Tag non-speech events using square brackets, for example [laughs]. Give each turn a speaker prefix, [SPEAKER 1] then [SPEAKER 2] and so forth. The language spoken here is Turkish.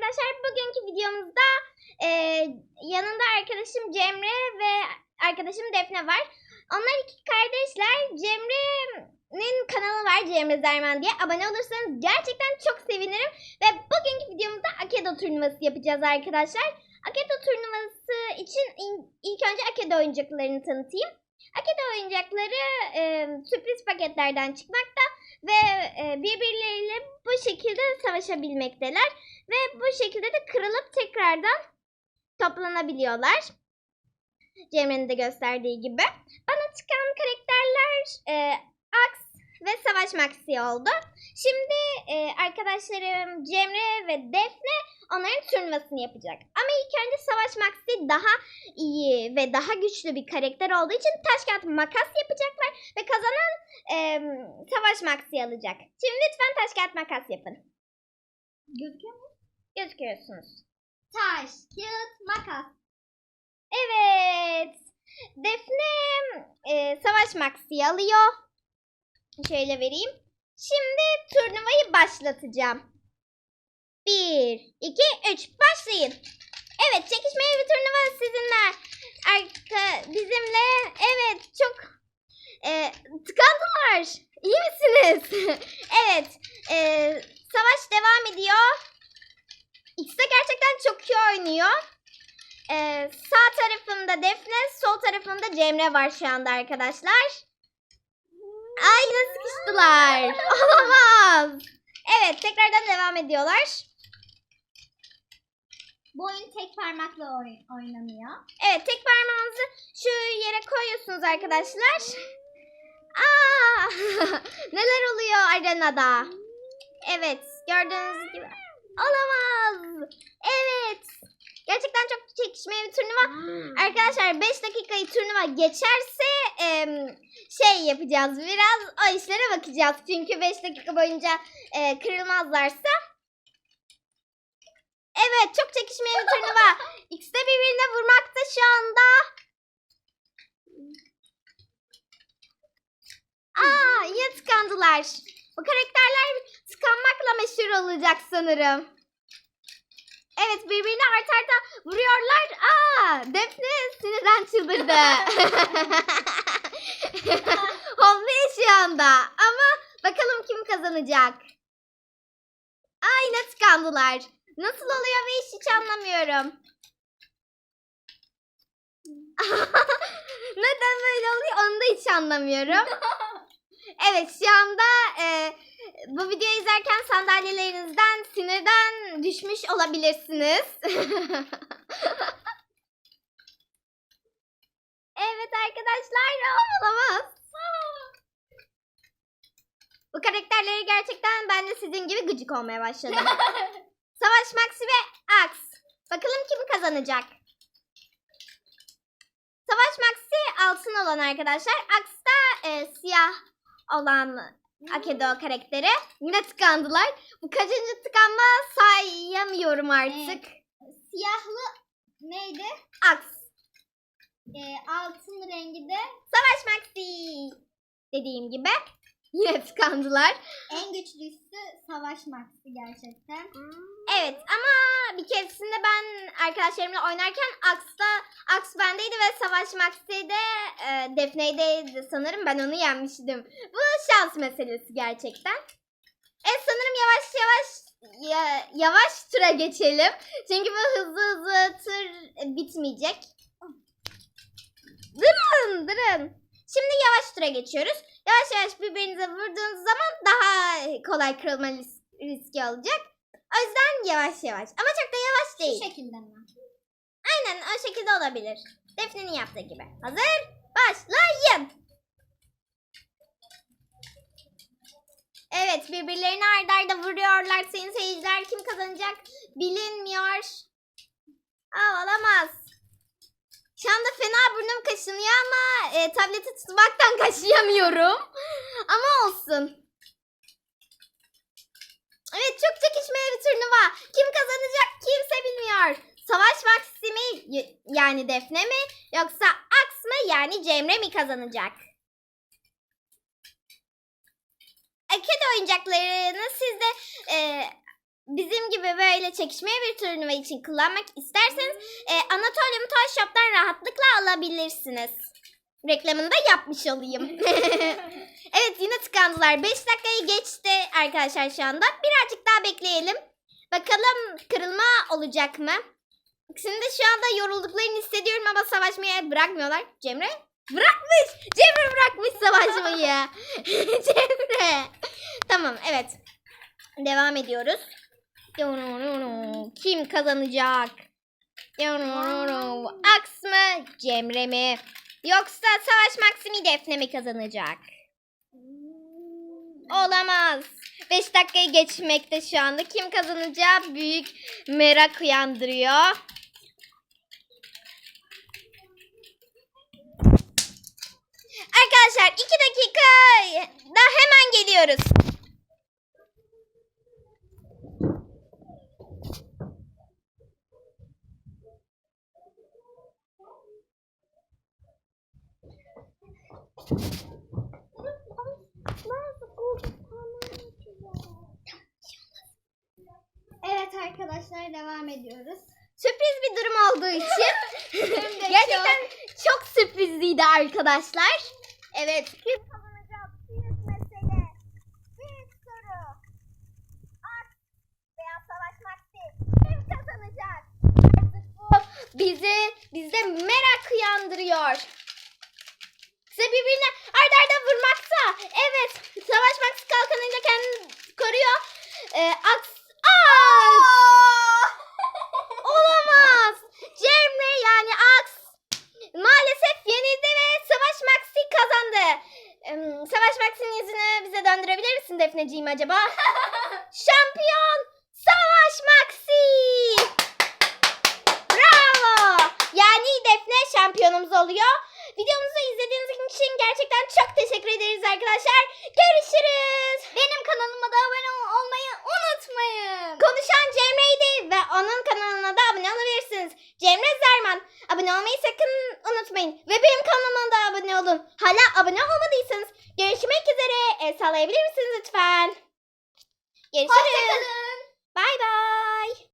[SPEAKER 1] arkadaşlar bugünkü videomuzda e, yanında arkadaşım Cemre ve arkadaşım Defne var. Onlar iki kardeşler. Cemre'nin kanalı var Cemre Zerman diye. Abone olursanız gerçekten çok sevinirim. Ve bugünkü videomuzda Akedo turnuvası yapacağız arkadaşlar. Akedo turnuvası için in- ilk önce Akedo oyuncaklarını tanıtayım. Akedo oyuncakları e, sürpriz paketlerden çıkmakta ve e, birbirleriyle bu şekilde savaşabilmekteler ve bu şekilde de kırılıp tekrardan toplanabiliyorlar. Cemre'nin de gösterdiği gibi. Bana çıkan karakterler e, Ax ve Savaş Maxi oldu. Şimdi e, arkadaşlarım Cemre ve Defne onların turnuvasını yapacak. Ama ilk önce Savaş Maxi daha iyi ve daha güçlü bir karakter olduğu için taş kağıt makas yapacaklar ve kazanan e, Savaş Maxi alacak. Şimdi lütfen taş kağıt makas yapın.
[SPEAKER 2] Gözüküyor mu?
[SPEAKER 1] Gözüküyorsunuz.
[SPEAKER 2] Taş, kağıt, makas.
[SPEAKER 1] Evet. Defne e, Savaş Maxi alıyor. Şöyle vereyim. Şimdi turnuvayı başlatacağım. 1, 2, 3 başlayın. Evet çekişmeli bir turnuva sizinle. Arka, bizimle evet çok tıkandılar. İyi misiniz? [laughs] evet e, savaş devam ediyor. İkisi de gerçekten çok iyi oynuyor. Ee, sağ tarafımda Defne, sol tarafımda Cemre var şu anda arkadaşlar. Ay nasıl sıkıştılar. [laughs] Olamaz. Evet tekrardan devam ediyorlar.
[SPEAKER 2] Bu oyun tek parmakla oy- oynanıyor.
[SPEAKER 1] Evet tek parmağınızı şu yere koyuyorsunuz arkadaşlar. Aa, [laughs] neler oluyor arenada? Evet gördüğünüz gibi. Olamaz. Evet. Gerçekten çok çekişmeli bir turnuva. Arkadaşlar 5 dakikayı turnuva geçerse em, şey yapacağız. Biraz o işlere bakacağız. Çünkü 5 dakika boyunca e, kırılmazlarsa. Evet çok çekişmeli bir turnuva. [laughs] İkisi de birbirine vurmakta şu anda. Aa yine tıkandılar. Bu karakterler tıkanmakla meşhur olacak sanırım. Evet birbirine art arda vuruyorlar. Aa Defne sinirden çıldırdı. [laughs] Havlıyor şu anda. Ama bakalım kim kazanacak. Ay ne tıkandılar. Nasıl oluyor ve hiç, hiç anlamıyorum. [laughs] Neden böyle oluyor onu da hiç anlamıyorum. [laughs] Evet şu anda e, bu videoyu izlerken sandalyelerinizden sinirden düşmüş olabilirsiniz. [laughs] evet arkadaşlar olamaz. Bu karakterleri gerçekten ben de sizin gibi gıcık olmaya başladım. [laughs] Savaş Maxi ve Ax. Bakalım kim kazanacak? Savaş Maxi altın olan arkadaşlar. Ax da e, siyah olan Akedo karakteri. Yine tıkandılar. Bu kaçıncı tıkanma sayamıyorum artık.
[SPEAKER 2] Siyahlı neydi?
[SPEAKER 1] Ax.
[SPEAKER 2] Ee, altın rengi de
[SPEAKER 1] Savaş Maxi. Dediğim gibi. Yine tıkandılar.
[SPEAKER 2] en güçlüsü Savaş Max'i gerçekten.
[SPEAKER 1] Evet ama bir keresinde ben arkadaşlarımla oynarken Ax'ta Ax bendeydi ve Savaş Max'te de e, Defne'deydi sanırım. Ben onu yenmiştim. Bu şans meselesi gerçekten. Evet sanırım yavaş yavaş ya- yavaş tura geçelim. Çünkü bu hızlı hızlı tur bitmeyecek. Durun durun. Şimdi yavaş tura geçiyoruz. Yavaş yavaş birbirinize vurduğunuz zaman daha kolay kırılma ris- riski olacak. O yüzden yavaş yavaş. Ama çok da yavaş
[SPEAKER 2] Şu
[SPEAKER 1] değil.
[SPEAKER 2] şekilde mi?
[SPEAKER 1] Aynen o şekilde olabilir. Defne'nin yaptığı gibi. Hazır? Başlayın. Evet birbirlerini arda arda vuruyorlar. Sayın seyirciler kim kazanacak bilinmiyor. Aa, olamaz. Şu anda fena burnum kaşınıyor ama e, tableti tutmaktan [laughs] kaşıyamıyorum. Ama olsun. Evet çok çekişmeli bir turnuva. Kim kazanacak kimse bilmiyor. Savaş Maxi mi yani Defne mi yoksa Aks mı yani Cemre mi kazanacak? Aked oyuncaklarını siz de e, bizim gibi böyle çekişmeli bir turnuva için kullanmak isterseniz e, Anatolium Toy Shop'tan rahatlıkla alabilirsiniz. Reklamını da yapmış olayım. [laughs] evet yine tıkandılar. 5 dakikayı geçti arkadaşlar şu anda. Birazcık daha bekleyelim. Bakalım kırılma olacak mı? De şu anda yorulduklarını hissediyorum ama savaşmaya bırakmıyorlar. Cemre bırakmış. Cemre bırakmış savaşmayı. [laughs] Cemre. Tamam evet. Devam ediyoruz. Kim kazanacak? Aks mı? Cemre mi? Yoksa Savaş Maksimi Defne mi kazanacak? Olamaz. 5 dakikayı geçmekte şu anda. Kim kazanacağı büyük merak uyandırıyor. Arkadaşlar 2 dakika da hemen geliyoruz.
[SPEAKER 2] Evet arkadaşlar devam ediyoruz.
[SPEAKER 1] Sürpriz bir durum olduğu için [laughs] gerçekten çok sürprizliydi arkadaşlar. Evet. Kim kazanacak? Büyük mesele. Büyük soru. Veya savaşmak değil. Kim kazanacak? Artık bu bizi bizde merak uyandırıyor. Size birbirine arda arda vurmaksa. Evet. Savaşmak kalkanıyla kendini koruyor. Ee, aks. Aks! [laughs] Olamaz. Cemre yani Aks maalesef yenildi ve Savaş Maxi kazandı. Em, Savaş Maxi'nin yüzünü bize döndürebilir misin Defneciğim acaba? [laughs] Şampiyon Savaş Maxi. Bravo. Yani Defne şampiyonumuz oluyor. Videomuzu izlediğiniz için gerçekten çok teşekkür ederiz arkadaşlar. Görüşürüz. Benim kanalıma da abone olmayı unutmayın. Konuşan Cemre'ydi ve onun kanalına da abone olabilirsiniz. Cemre Zerman. Abone olmayı sakın unutmayın. Ve benim kanalıma da abone olun. Hala abone olmadıysanız görüşmek üzere. El sallayabilir misiniz lütfen? Görüşürüz.
[SPEAKER 2] Hoşçakalın.
[SPEAKER 1] Bay bay.